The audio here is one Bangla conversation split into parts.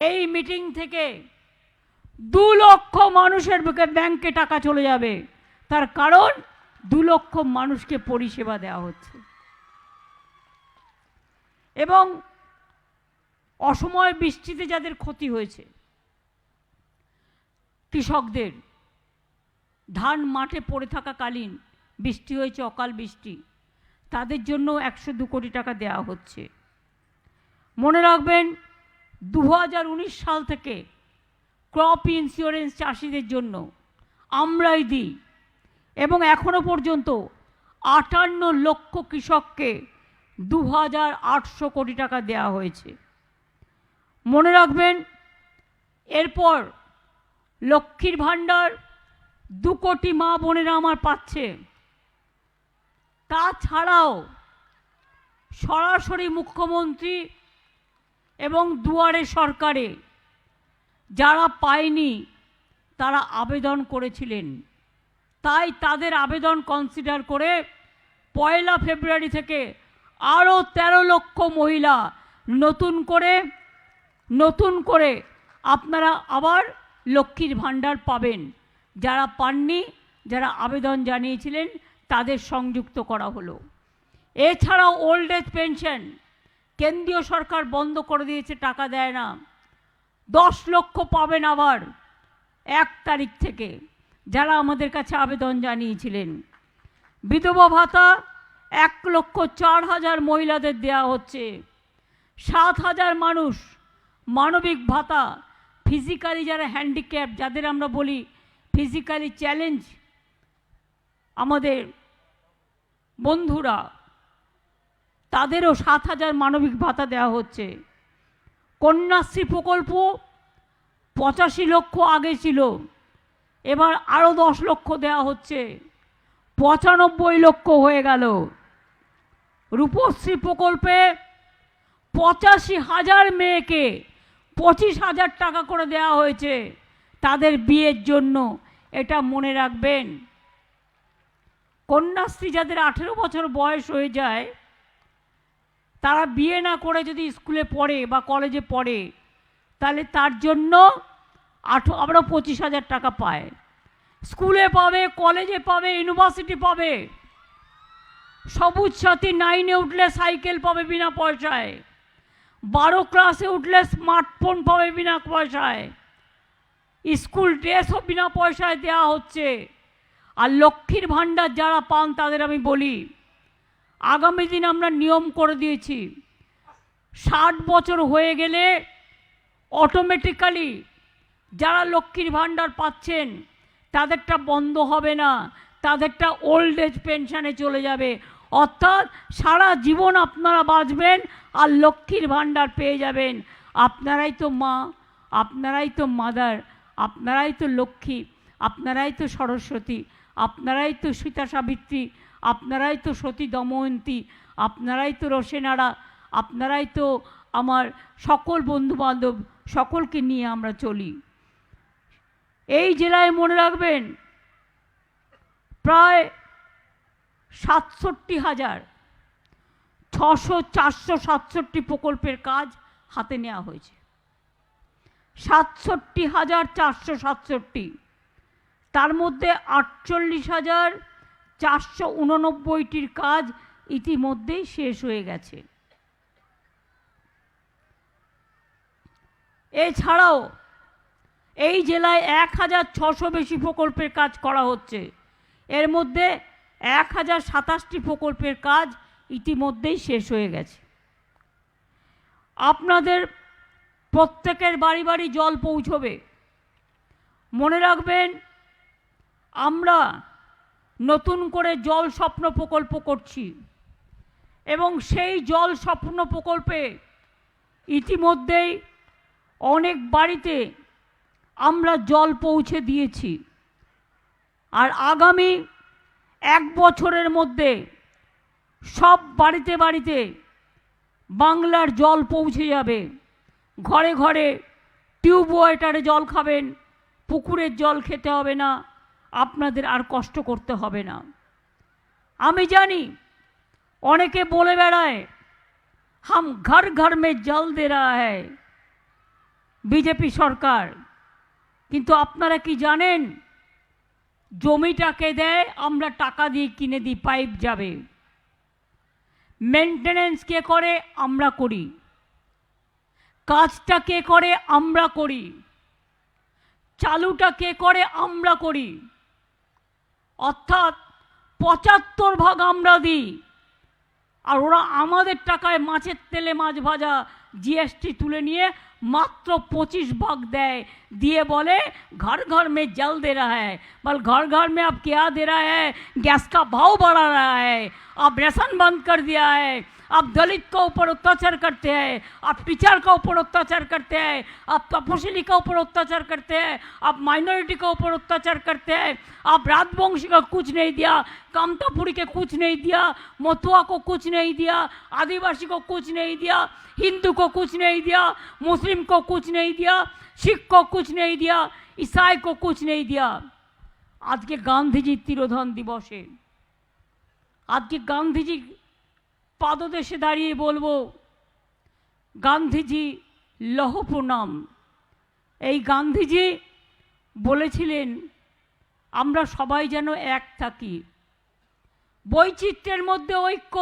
এই মিটিং থেকে দু লক্ষ মানুষের বুকে ব্যাংকে টাকা চলে যাবে। তার কারণ দু লক্ষ মানুষকে পরিষেবা দেওয়া হচ্ছে। এবং অসময় বৃষ্টিতে যাদের ক্ষতি হয়েছে, কৃষকদের, ধান মাঠে পড়ে থাকাকালীন বৃষ্টি হয়েছে, অকাল বৃষ্টি, তাদের জন্য একশো দু কোটি টাকা দেওয়া হচ্ছে। মনে রাখবেন দু হাজার উনিশ সাল থেকে ক্রপ ইন্স্যুরেন্স চাষিদের জন্য আমরাই দিই। এবং এখনও পর্যন্ত আটান্ন লক্ষ কৃষককে দু হাজার আটশো কোটি টাকা দেওয়া হয়েছে। মনে রাখবেন, এরপর লক্ষ্মীর ভাণ্ডার দু কোটি মা বোনেরা আমার পাচ্ছে। তাছাড়াও সরাসরি মুখ্যমন্ত্রী এবং দুয়ারে সরকারে যারা পায়নি, তারা আবেদন করেছিলেন। তাই তাদের আবেদন কনসিডার করে পয়লা ফেব্রুয়ারি থেকে আরও ১৩ লক্ষ মহিলা নতুন করে নতুন করে আপনারা আবার লক্ষ্মীর ভাণ্ডার পাবেন। যারা পাননি, যারা আবেদন জানিয়েছিলেন, তাদের সংযুক্ত করা হলো। এছাড়াও ওল্ড এজ পেনশন কেন্দ্রীয় সরকার বন্ধ করে দিয়েছে, টাকা দেয় না। দশ লক্ষ পাবেন আবার এক তারিখ থেকে যারা আমাদের কাছে আবেদন জানিয়েছিলেন। বিধবা ভাতা এক লক্ষ চার হাজার মহিলাদের দেয়া হচ্ছে। সাত হাজার মানুষ মানবিক ভাতা ফিজিক্যালি যারা হ্যান্ডিক্যাপ যাদের আমরা বলি ফিজিক্যালি চ্যালেঞ্জ আমাদের বন্ধুরা তাদেরও সাত হাজার মানবিক ভাতা দেওয়া হচ্ছে। কন্যাশ্রী প্রকল্প পঁচাশি লক্ষ আগে ছিল, এবার আরও দশ লক্ষ দেওয়া হচ্ছে। পঁচানব্বই লক্ষ হয়ে গেল। রূপশ্রী প্রকল্পে পঁচাশি হাজার মেয়েকে পঁচিশ হাজার টাকা করে দেওয়া হয়েছে তাদের বিয়ের জন্য। এটা মনে রাখবেন। কন্যাশ্রী যাদের আঠেরো বছর বয়স হয়ে যায় তারা বিয়ে না করে যদি স্কুলে পড়ে বা কলেজে পড়ে, তাহলে তার জন্য আঠো আমরা পঁচিশ হাজার টাকা পায়। স্কুলে পাবে, কলেজে পাবে, ইউনিভার্সিটি পাবে। সবুজ সাথী নাইনে উঠলে সাইকেল পাবে বিনা পয়সায়। বারো ক্লাসে উঠলে স্মার্টফোন পাবে বিনা পয়সায়। স্কুল ড্রেসও বিনা পয়সায় দেওয়া হচ্ছে। আর লক্ষ্মীর ভাণ্ডার যারা পান তাদের আমি বলি আগামী দিন আমরা নিয়ম করে দিয়েছি। ষাট বছর হয়ে গেলে অটোমেটিক্যালি যারা লক্ষ্মীর ভাণ্ডার পাচ্ছেন, তাদেরটা বন্ধ হবে না, তাদেরটা ওল্ড এজ পেনশনে চলে যাবে। অর্থাৎ সারা জীবন আপনারা বাঁচবেন আর লক্ষ্মীর ভাণ্ডার পেয়ে যাবেন। আপনারাই তো মা, আপনারাই তো মাদার, আপনারাই তো লক্ষ্মী, আপনারাই তো সরস্বতী, আপনারাই তো সীতা সাবিত্রী আপনারাই তো সতী দময়ন্তী, আপনারাই তো রসেনারা আপনারাই তো আমার সকল বন্ধুবান্ধব সকলকে নিয়ে আমরা চলি। এই জেলায় মনে রাখবেন, প্রায় সাতষট্টি হাজার ছশো, চারশো, সাতষট্টি প্রকল্পের কাজ হাতে নেওয়া হয়েছে। সাতষট্টি হাজার চারশো সাতষট্টি, তার মধ্যে আটচল্লিশ হাজার চারশো উননব্বইটির কাজ ইতিমধ্যেই শেষ হয়ে গেছে। এছাড়াও এই জেলায় এক হাজার ছশো বেশি প্রকল্পের কাজ করা হচ্ছে। এর মধ্যে এক হাজার সাতাশটি প্রকল্পের কাজ ইতিমধ্যেই শেষ হয়ে গেছে। আপনাদের প্রত্যেকের বাড়ি বাড়ি জল পৌঁছবে। মনে রাখবেন, আমরা নতুন করে জল স্বপ্ন প্রকল্প করছি। এবং সেই জল স্বপ্ন প্রকল্পে ইতিমধ্যেই অনেক বাড়িতে আমরা জল পৌঁছে দিয়েছি। আর আগামী এক বছরের মধ্যে সব বাড়িতে বাড়িতে বাংলার জল পৌঁছে যাবে। ঘরে ঘরে টিউব ওয়াটারে জল খাবেন, পুকুরের জল খেতে হবে না। আপনাদের আর কষ্ট করতে হবে না। আমি জানি অনেকে বলে বেড়ায়, হাম ঘর ঘর মে জল দে বিজেপি সরকার। কিন্তু আপনারা কি জানেন, জমিটাকে দেয় আমরা টাকা দিয়ে কিনে দিই পাইপ যাবে। মেনটেনেন্স কে করে? আমরা করি। কাজটা কে করে? আমরা করি। চালুটা কে করে? আমরা করি। অর্থাৎ পঁচাত্তর ভাগ আমরা দিই আর ওরা আমাদের টাকায় মাছের তেলে মাছ ভাজা জিএসটি তুলে নিয়ে মাত্র পঁচিশ ভাগ দেয় দিয়ে বলে घर घर में जल दे रहा है बल घर घर में अब क्या दे रहा है गैस का भाव बढ़ा रहा है अब राशन बंद कर दिया है आप दलित के ऊपर अत्याचार करते हैं, आप टीचर के ऊपर अत्याचार करते हैं, आप तपशिली के ऊपर अत्याचार करते हैं, आप माइनॉरिटी के ऊपर अत्याचार करते हैं, आप राजवंशी का कुछ नहीं दिया, कामतापुरी के कुछ नहीं दिया मथुआ को कुछ नहीं दिया, आदिवासी को कुछ नहीं दिया, हिंदू को कुछ नहीं दिया, मुस्लिम को कुछ नहीं दिया, सिख को कुछ नहीं दिया, ईसाई को कुछ नहीं दिया। आज के गांधी जी तिरोधन दिवस है। आज के गांधी जी পাদদেশে দাঁড়িয়ে বলব, গান্ধীজি, লহ প্রণাম। এই গান্ধীজি বলেছিলেন, আমরা সবাই যেন এক থাকি। বৈচিত্র্যের মধ্যে ঐক্য।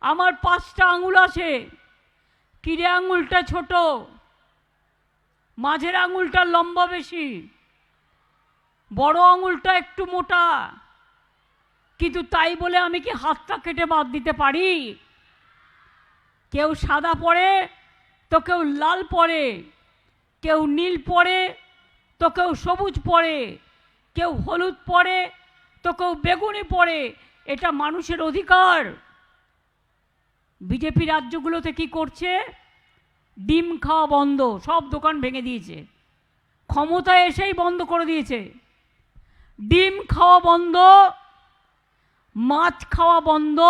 আমার পাঁচটা আঙুল আছে। কিরে আঙুলটা ছোট, মাঝের আঙুলটা লম্বা বেশি, বড় আঙুলটা একটু মোটা। কিন্তু তাই বলে আমি কি হাতটা কেটে বাদ দিতে পারি? কেউ সাদা পরে, তো কেউ লাল পরে, কেউ নীল পরে, তো কেউ সবুজ পরে, কেউ হলুদ পরে, তো কেউ বেগুনি পরে, এটা মানুষের অধিকার। বিজেপি রাজ্যগুলোতে কি করছে? ডিম খাওয়া বন্ধ, সব দোকান ভেঙে দিয়েছে। ক্ষমতায় এসেই বন্ধ করে দিয়েছে। ডিম খাওয়া বন্ধ মাছ খাওয়া বন্ধ,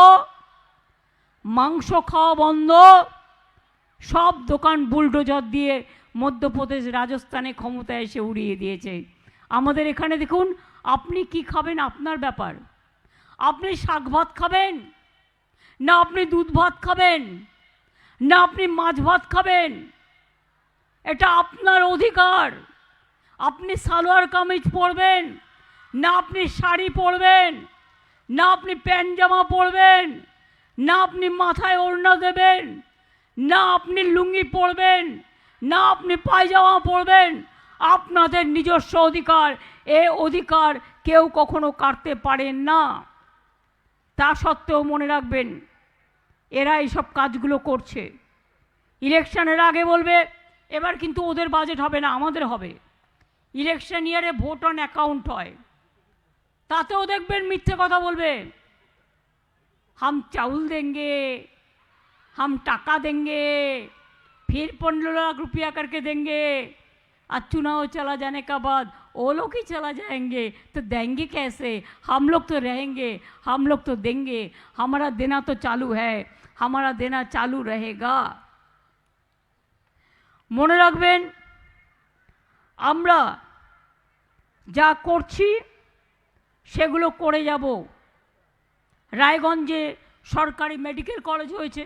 মাংস খাওয়া বন্ধ, সব দোকান বুলডোজার দিয়ে মধ্যপ্রদেশ, রাজস্থানে ক্ষমতায় এসে উড়িয়ে দিয়েছে। আমাদের এখানে দেখুন, আপনি কি খাবেন আপনার ব্যাপার? আপনি শাক ভাত খাবেন? না আপনি দুধ ভাত খাবেন? না আপনি মাছ ভাত খাবেন? এটা আপনার অধিকার। আপনি সালোয়ার কামিজ পরবেন, না আপনি শাড়ি পরবেন। না আপনি প্যান্ট জামা পরবেন, না আপনি মাথায় ওড়না দেবেন, না আপনি লুঙ্গি পরবেন, না আপনি পায়জামা পরবেন, আপনাদের নিজস্ব অধিকার। এ অধিকার কেউ কখনো কাটতে পারেন না। তা সত্ত্বেও মনে রাখবেন, এরা এইসব কাজগুলো করছে। ইলেকশনের আগে বলবে, এবার কিন্তু ওদের বাজেট হবে না, আমাদের হবে। ইলেকশন ইয়ারে ভোট অন অ্যাকাউন্ট হয়। তাতেও দেখবেন মিথ্যে কথা বলবে হাম চাউল দেंगे হাম টাকা देंगे फिर पंद्रह लाख रुपया करके देंगे आज चुनाव चला जाने का बाद वो लोग ही चला जाएंगे तो देंगे कैसे हम लोग तो रहेंगे हम लोग तो देंगे हमारा देना तो चालू है हमारा देना চালু रहेगा মনে রাখবেন আমরা যা করছি সেগুলো করে যাব। রায়গঞ্জে সরকারি মেডিকেল কলেজ হয়েছে,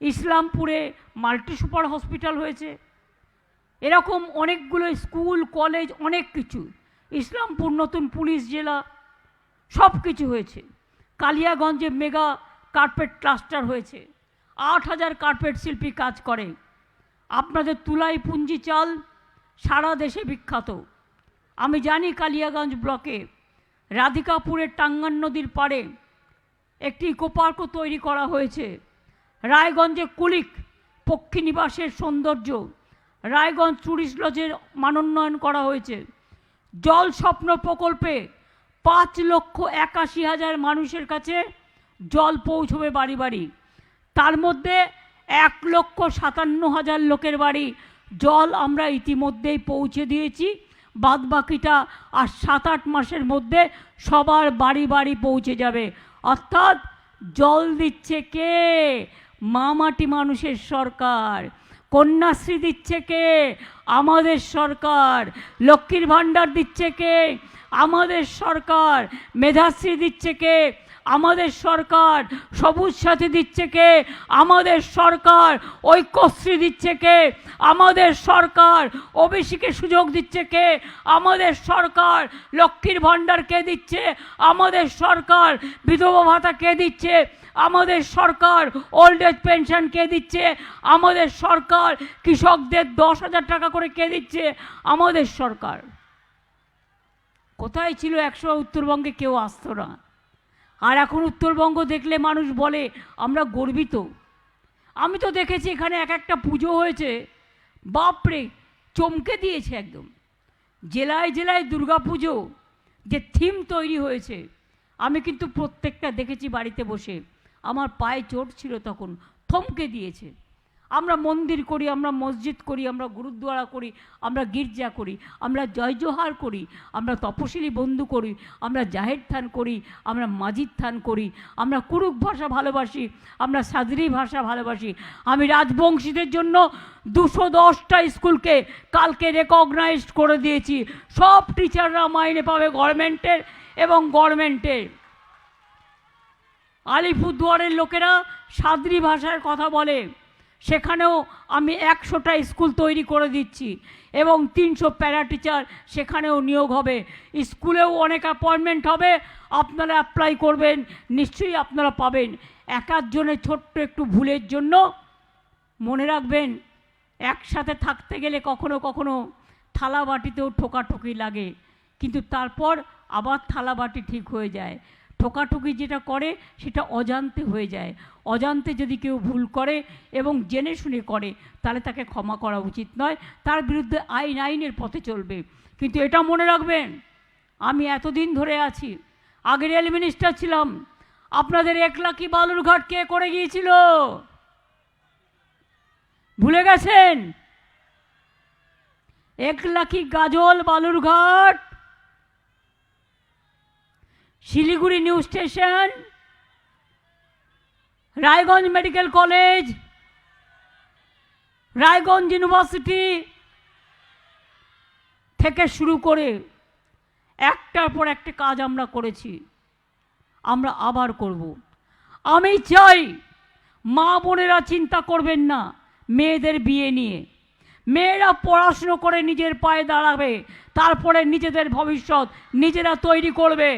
ইসলামপুরে মাল্টি সুপার হসপিটাল হয়েছে, এরকম অনেকগুলো স্কুল, কলেজ, অনেক কিছু। ইসলামপুর, নতুন পুলিশ জেলা, সব কিছু হয়েছে। কালিয়াগঞ্জে মেগা কার্পেট ক্লাস্টার হয়েছে, আট হাজার কার্পেট শিল্পী কাজ করে। আপনাদের তুলাই পুঞ্জি চাল সারা দেশে বিখ্যাত। আমি জানি কালিয়াগঞ্জ ব্লকে রাধিকাপুরের টাঙ্গান নদীর পাড়ে একটি ইকোপার্কও তৈরি করা হয়েছে। রায়গঞ্জে কুলিক পক্ষী নিবাসের সৌন্দর্য। রায়গঞ্জ টুরিস্ট লজের মানোন্নয়ন করা হয়েছে। জল স্বপ্ন প্রকল্পে পাঁচ লক্ষ একাশি হাজার মানুষের কাছে জল পৌঁছবে বাড়ি বাড়ি। তার মধ্যে এক লক্ষ সাতান্ন হাজার লোকের বাড়ি জল আমরা ইতিমধ্যেই পৌঁছে দিয়েছি। বাদ বাকিটা আর সাত আট মাসের মধ্যে সবার বাড়ি বাড়ি পৌঁছে যাবে। অর্থাৎ জল দিচ্ছে কে? মামাটি মানুষের সরকার। কন্যাশ্রী দিচ্ছে কে? আমাদের সরকার। লক্ষ্মীর ভাণ্ডার দিচ্ছে কে? আমাদের সরকার। মেধাশ্রী দিচ্ছে কে? আমাদের সরকার সবুজ সাথী দিচ্ছে কে? আমাদের সরকার ঐক্যশ্রী দিচ্ছে কে? আমাদের সরকার ওবিসিকে সুযোগ দিচ্ছে কে? আমাদের সরকার লক্ষ্মীর ভাণ্ডার কে দিচ্ছে? আমাদের সরকার বিধবা ভাতা কে দিচ্ছে? আমাদের সরকার ওল্ড এজ পেনশন কে দিচ্ছে? আমাদের সরকার কৃষকদের দশ হাজার টাকা করে কে দিচ্ছে? আমাদের সরকার। কোথায় ছিল একশো উত্তরবঙ্গে কেউ আসতো না। আর এখন উত্তরবঙ্গ দেখলে মানুষ বলে, আমরা গর্বিত। আমি তো দেখেছি এখানে এক একটা পুজো হয়েছে, বাপরে, চমকে দিয়েছে একদম। জেলায় জেলায় পুজো, যে থিম তৈরি হয়েছে, আমি কিন্তু প্রত্যেকটা দেখেছি বাড়িতে বসে। আমার পায়ে চোট ছিল তখন, থমকে দিয়েছে। আমরা মন্দির করি, আমরা মসজিদ করি, আমরা গুরুদ্বারা করি, আমরা গির্জা করি, আমরা জয় জোহার করি, আমরা তপশিলি বন্ধু করি, আমরা জাহের থান করি, আমরা মাজিদ থান করি, আমরা কুরুক ভাষা ভালোবাসি, আমরা সাদরি ভাষা ভালোবাসি। আমি রাজবংশীদের জন্য দুশো দশটা স্কুলকে কালকে রেকগনাইজ করে দিয়েছি। সব টিচাররা মাইনে পাবে গভর্নমেন্টের এবং গভর্নমেন্টের। আলিপুরদুয়ারের লোকেরা সাদরি ভাষায় কথা বলে। সেখানেও আমি একশোটা স্কুল তৈরি করে দিচ্ছি এবং তিনশো প্যারা টিচার সেখানেও নিয়োগ হবে। স্কুলেও অনেক অ্যাপয়েন্টমেন্ট হবে। আপনারা অ্যাপ্লাই করবেন, নিশ্চয়ই আপনারা পাবেন। এক একজনের ছোট্ট একটু ভুলের জন্য মনে রাখবেন, একসাথে থাকতে গেলে কখনো কখনো থালা বাটিতেও ঠোকাঠুকি লাগে। কিন্তু তারপর আবার থালা বাটি ঠিক হয়ে যায়। ঠোকাঠুকি যেটা করে, সেটা অজান্তে হয়ে যায়। অজান্তে যদি কেউ ভুল করে এবং জেনে শুনে করে, তাহলে তাকে ক্ষমা করা উচিত নয়। তার বিরুদ্ধে আইন, আইনের পথে চলবে। কিন্তু এটা মনে রাখবেন, আমি এতদিন ধরে আছি আগে রেল মিনিস্টার ছিলাম। আপনাদের একলাকি বালুরঘাট কে করে গিয়েছিল? ভুলে গেছেন? Eklakhi Gajol Balurghat Siliguri new station, Raiganj medical college, Raiganj university থেকে শুরু করে একটার পর একটা কাজ আমরা করেছি, আমরা আবার করব। আমি চাই মা বোনেরা চিন্তা করবেন না মেয়েদের বিয়ে নিয়ে। মেয়েরা পড়াশুনো করে নিজের পায়ে দাঁড়াবে, তারপরে নিজেদের ভবিষ্যৎ নিজেরা তৈরি করবে।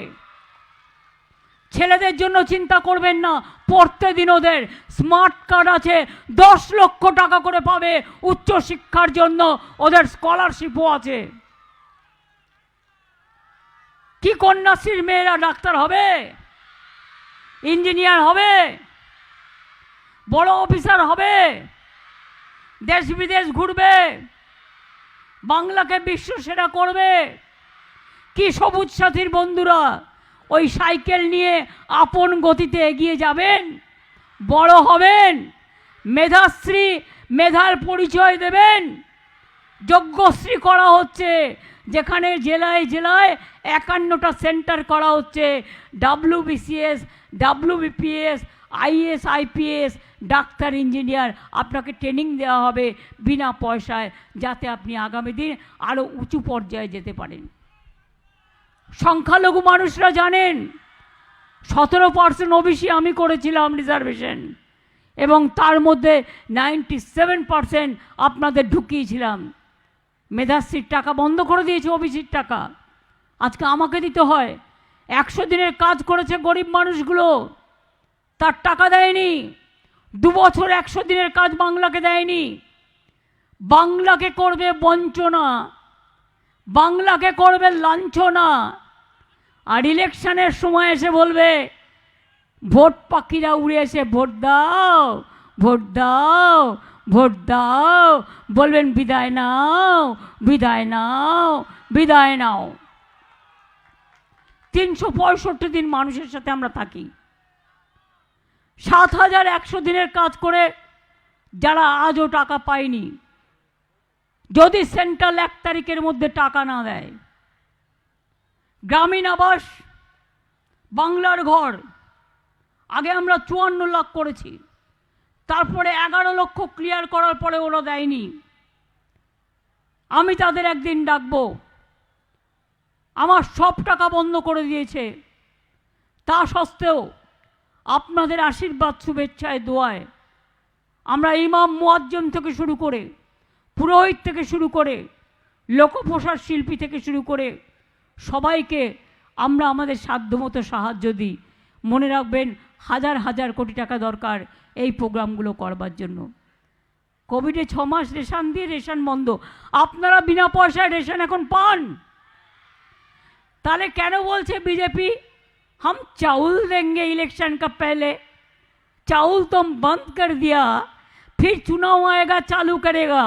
ছেলেদের জন্য চিন্তা করবেন না, পড়তে দিন ওদের। স্মার্ট কার্ড আছে, দশ লক্ষ টাকা করে পাবে উচ্চ শিক্ষার জন্য, ওদের স্কলারশিপও আছে। কি কন্যাশ্রীর মেয়েরা ডাক্তার হবে? ইঞ্জিনিয়ার হবে? বড় অফিসার হবে? দেশ বিদেশ ঘুরবে? বাংলাকে বিশ্ব সেরা করবে? কি সবুজ সাথীর বন্ধুরা? ওই সাইকেল নিয়ে আপন গতিতে এগিয়ে যাবেন, বড় হবেন, মেধাশ্রী, মেধার পরিচয় দেবেন। যজ্ঞশ্রী করা হচ্ছে, যেখানে জেলায় জেলায় একান্নটা সেন্টার করা হচ্ছে, WBCS, WBPS IAS IPS, doctor, engineer, আপনাকে ট্রেনিং দেওয়া হবে বিনা পয়সায়, যাতে আপনি আগামী দিন আরও উঁচু পর্যায়ে যেতে পারেন। সংখ্যালঘু মানুষরা জানেন, সতেরো পার্সেন্ট ওবিসি আমি করেছিলাম রিজার্ভেশন, এবং তার মধ্যে নাইনটি সেভেন পার্সেন্ট আপনাদের ঢুকিয়েছিলাম। মেধাশ্রীর টাকা বন্ধ করে দিয়েছে ওবিসির টাকা। আজকে আমাকে দিতে হয়। একশো দিনের কাজ করেছে গরিব মানুষগুলো। তার টাকা দেয়নি। দু বছর একশো দিনের কাজ বাংলাকে দেয়নি। বাংলাকে করবে বঞ্চনা। বাংলাকে করবে লাঞ্ছনা। আর ইলেকশনের সময় এসে বলবে, ভোট পাখিরা উড়ে এসে ভোট দাও ভোট দাও ভোট দাও। বলবেন, বিদায় নাও বিদায় নাও বিদায় নাও। তিনশো পঁয়ষট্টি দিন মানুষের সাথে আমরা থাকি। সাত হাজার একশো দিনের কাজ করে যারা আজও টাকা পায়নি যদি সেন্ট্রাল এক তারিখের মধ্যে টাকা না দেয়, গ্রামীণ আবাস, বাংলার ঘর, আগে আমরা চুয়ান্ন লাখ করেছি, তারপরে এগারো লক্ষ ক্লিয়ার করার পরে ওরা দেয়নি। আমি তাদের একদিন ডাকবো, আমার সব টাকা বন্ধ করে দিয়েছে, তা সত্ত্বেও আপনাদের আশীর্বাদ, শুভেচ্ছায়, দোয়ায়, আমরা ইমাম মুয়াজ্জম থেকে শুরু করে পুরোহিত থেকে শুরু করে লোকপ্রসার শিল্পী থেকে শুরু করে সবাইকে আমরা আমাদের সাধ্যমতো সাহায্য দিই মনে রাখবেন হাজার হাজার কোটি টাকা দরকার এই প্রোগ্রামগুলো করবার জন্য কোভিডে ছ মাস রেশন দিয়ে রেশন বন্ধ আপনারা বিনা পয়সায় রেশন এখন পান তাহলে কেন বলছে বিজেপি हम चावल देंगे इलेक्शन का पहले चावल तो हम बंद कर दिया फिर चुनाव आएगा चालू करेगा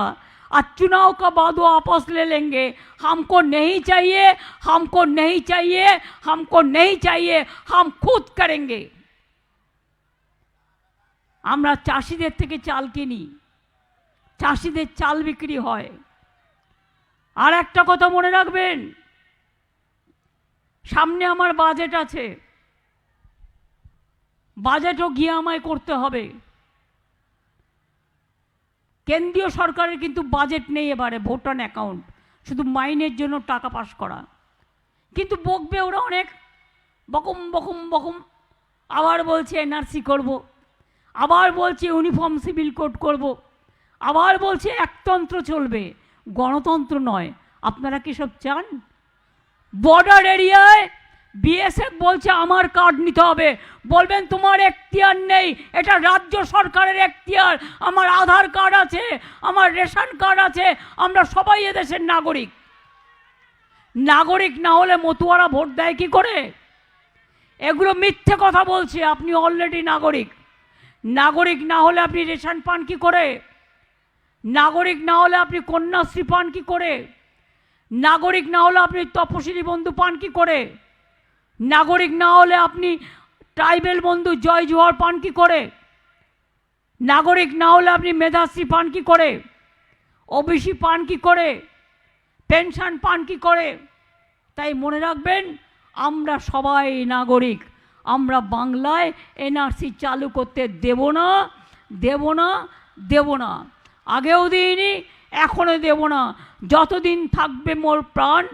और चुनाव का बाद वो वापस ले लेंगे हमको नहीं चाहिए हमको नहीं चाहिए हमको नहीं चाहिए हम खुद करेंगे আমরা চাষিদের থেকে চাল কিনি চাষিদের চাল বিক্রি হয় আর একটা কথা মনে রাখবেন সামনে আমার বাজেট আছে বাজেটও গিয়ে আমায় করতে হবে কেন্দ্রীয় সরকারের কিন্তু বাজেট নেই এবারে ভোট অন অ্যাকাউন্ট শুধু মাইনের জন্য টাকা পাস করা। কিন্তু বকবে ওরা অনেক। বকম বকম বকম। আবার বলছে এনআরসি করব। আবার বলছে ইউনিফর্ম সিভিল কোড করব। আবার বলছে একতন্ত্র চলবে। গণতন্ত্র নয়। আপনারা কি সব চান? বর্ডার এরিয়ায় বিএসএফ বলছে আমার কার্ড নিতে হবে। বলবেন, তোমার এখতিয়ার নেই। এটা রাজ্য সরকারের এখতিয়ার। আমার আধার কার্ড আছে, আমার রেশন কার্ড আছে। আমরা সবাই এদেশের নাগরিক। নাগরিক না হলে মতুয়ারা ভোট দেয় কি করে? এগুলো মিথ্যে কথা বলছে, আপনি অলরেডি নাগরিক। নাগরিক না হলে আপনি রেশন পান কি করে? নাগরিক না হলে আপনি কন্যাশ্রী পান কি করে? নাগরিক না হলে আপনি তপশিলি বন্ধু পান কি করে? নাগরিক না হলে আপনি ট্রাইবেল বন্ধু জয় জোহর পান কি করে? নাগরিক না হলে আপনি মেধাশ্রী পান কি করে? ওবিসি পান কি করে? পেনশন পান কি করে? তাই মনে রাখবেন, আমরা সবাই নাগরিক। আমরা বাংলায় এনআরসি চালু করতে দেব না দেব না দেব না। আগেও দিইনি, এখনও দেব না। যতদিন থাকবে মোর প্রাণ,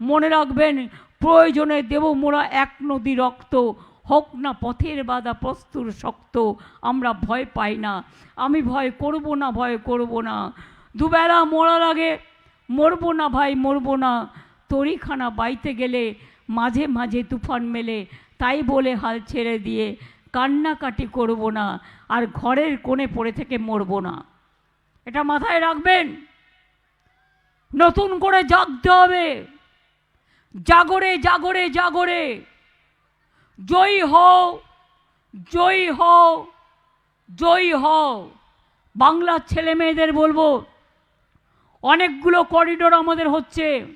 মনে রাখবেন প্রয়োজনে দেব মোরা এক নদী রক্ত, হোক না পথের বাধা প্রস্তুর শক্ত, আমরা ভয় পাই না। আমি ভয় করব না, ভয় করব না। দুবেলা মরার আগে মরবো না ভাই, মরবো না। তরিখানা বাইতে গেলে মাঝে মাঝে তুফান মেলে, তাই বলে হাল ছেড়ে দিয়ে কান্নাকাটি করব না, আর ঘরের কোণে পড়ে থেকে মরবো না। এটা মাথায় রাখবেন? নতুন করে জাগতে হবে। জাগরে জাগরে জাগরে। জয়ী হও জয়ী হও জয়ী হও। বাংলার ছেলে মেয়েদের বলব, অনেকগুলো করিডোর আমাদের হচ্ছে।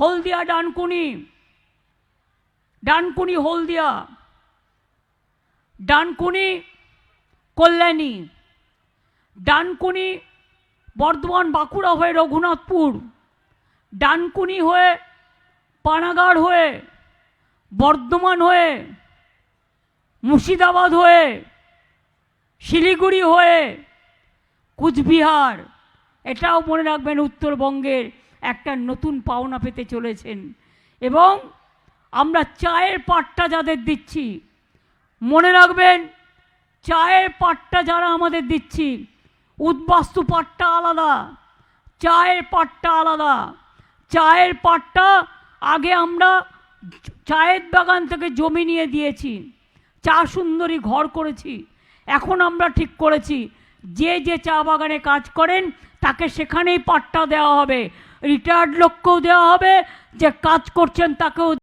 হলদিয়া, ডানকুনি। ডানকুনি, হলদিয়া। ডানকুনি, কল্যাণী। ডানকুনি, বর্ধমান, বাঁকুড়া হয়ে রঘুনাথপুর। ডানকুনি হয়ে পানাগড় হয়ে, বর্ধমান হয়ে, মুর্শিদাবাদ হয়ে, শিলিগুড়ি হয়ে, কুচবিহার। এটাও মনে রাখবেন উত্তরবঙ্গের একটা নতুন পাওনা পেতে চলেছেন। এবং আমরা চায়ের পাটটা যাদের দিচ্ছি, মনে রাখবেন চায়ের পাটটা যারা আমাদের দিচ্ছি, উদ্বাস্তু পাটটা আলাদা, চায়ের পাটটা আলাদা। চায়ের পাটটা আগে আমরা চায়ের বাগান থেকে জমি নিয়ে দিয়েছি। চা সুন্দরী ঘর করেছি। এখন আমরা ঠিক করেছি। যে যে চা বাগানে কাজ করেন, তাকে সেখানেই পাট্টা দেওয়া হবে। রিটায়ার্ড লোককেও দেওয়া হবে। যে কাজ করছেন তাকেও